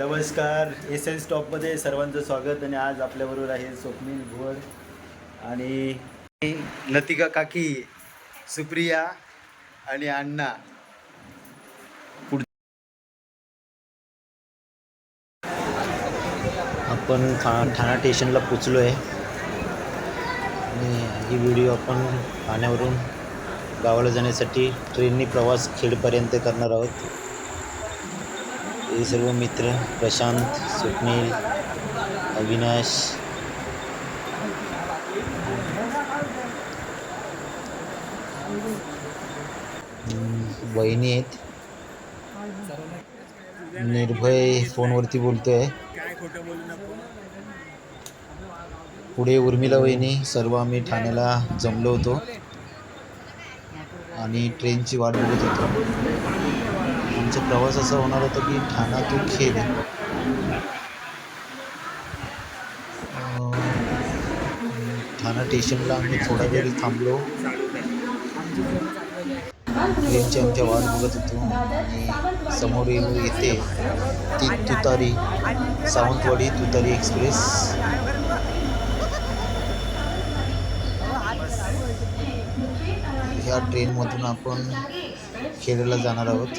नमस्कार. S N स्टॉपमध्ये सर्वांचं स्वागत आणि आज आपल्याबरोबर आहे स्वप्नील भुवर आणि लतिका काकी सुप्रिया आणि अण्णा. आपण ठा ठाणा स्टेशनला पोचलो आहे आणि ही व्हिडिओ आपण ठाण्यावरून गावाला जाण्यासाठी ट्रेननी प्रवास खेडपर्यंत करणार आहोत. हे सर्व मित्र प्रशांत स्वप्नील अविनाश. बहिणी आहेत. निर्भय फोनवरती बोलतोय. पुढे उर्मिला वहिनी सर्व आम्ही ठाण्याला जमलो होतो. आणि ट्रेनची वाट बघत होतो. आमचा प्रवास असा होणार होता की ठाणा टू खेड ठाणा स्टेशनला आम्ही थोडा वेळ थांबलो. ट्रेनची आमच्या वाट बघत होतो. आणि समोर येते ती तुतारी सावंतवाडी तुतारी एक्सप्रेस. ह्या ट्रेनमधून आपण खेड्याला जाणार आहोत.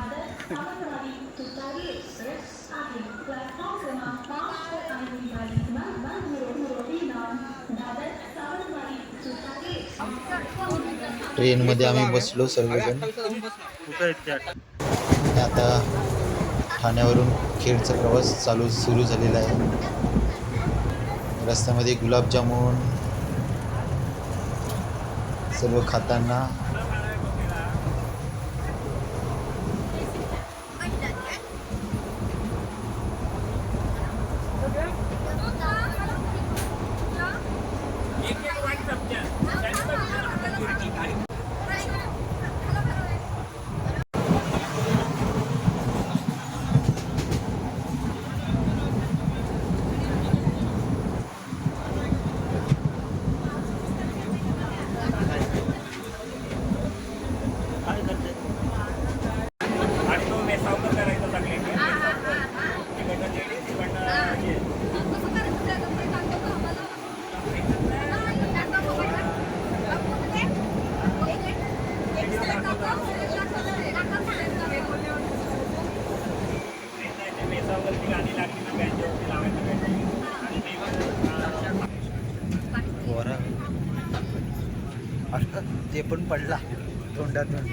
ट्रेनमध्ये आम्ही बसलो सर्वजण आणि आता ठाण्यावरून खेडचा प्रवास चालू सुरू झालेला आहे. रस्त्यामध्ये गुलाबजामुन सर्व खाताना. ते ते पण पडला तोंडातून.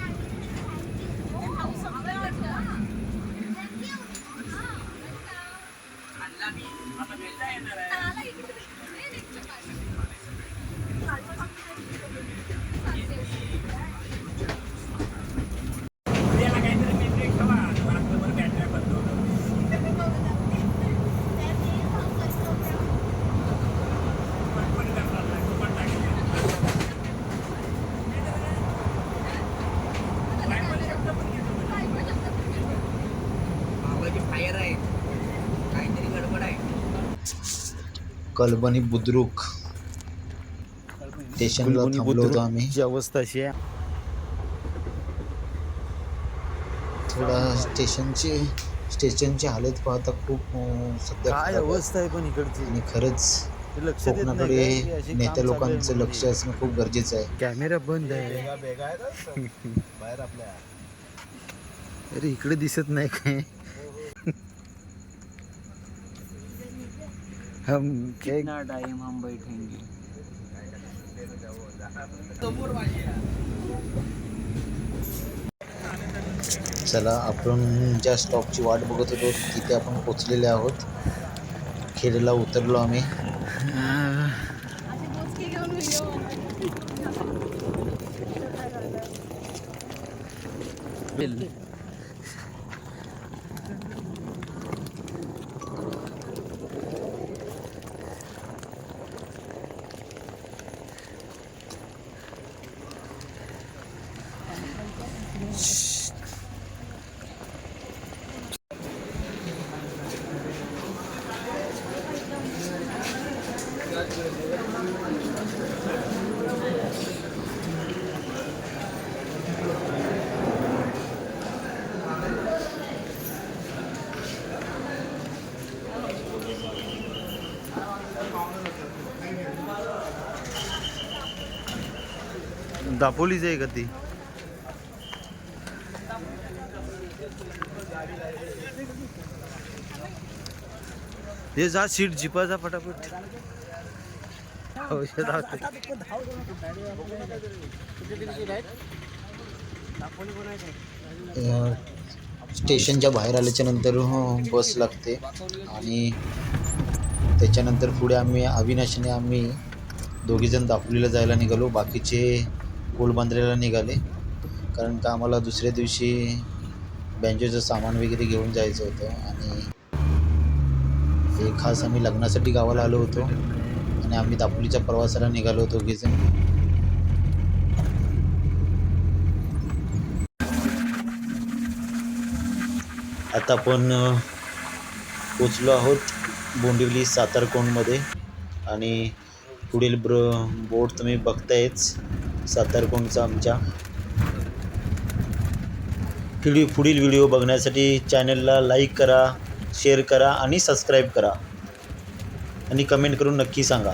कलबनी बुद्रुक. स्टेशनला थांबलो होतो आम्ही. अवस्था अशी आहे. थोडा स्टेशनची स्टेशनची हालत पाहता खूप सध्या काय खराब आहे. अवस्था आहे पण इकडची? आणि खरंच ते लक्षात येत नाही काय? की अशी कोकणाकडे काम नेत्या चालू आहे लोकांचं म्हणून. लक्ष असणं खूप गरजेचं आहे. कॅमेरा बंद आहे. बाहेर आपल्या. अरे इकडे दिसत नाही काय? हम क्या टाइम हम बैठेंगे? चला आपण ज्या स्टॉपची वाट बघत होतो तिथे आपण पोचलेले आहोत. खेडेला उतरलो आम्ही. दापोलीच जाईल का ती? हे जा सीट जिपाचा फटाफट. स्टेशनच्या बाहेर आल्याच्यानंतर हो, बस लागते. आणि त्याच्यानंतर पुढे आम्ही अविनाशने आम्ही दोघीजण दापोलीला जायला निघालो. बाकीचे कोलबांद्रेला निघाले. कारण का आम्हाला दुसऱ्या दिवशी बँजोचं सामान वगैरे घेऊन जायचं होतं आणि ते खास आम्ही लग्नासाठी गावाला आलो होतो. आणि आम्ही दापोलीच्या प्रवासाला निघालो होतो दोघीजण आता आपण पोचलो आहोत बोंडिवली सातारकोंडमध्ये. आणि पुढील ब्र बोट तुम्ही बघतायच सातारकोंडचा आमच्या. पुढील पुढील व्हिडिओ बघण्यासाठी चॅनलला लाईक करा. शेअर करा आणि सबस्क्राईब करा. आणि कमेंट करून नक्की सांगा.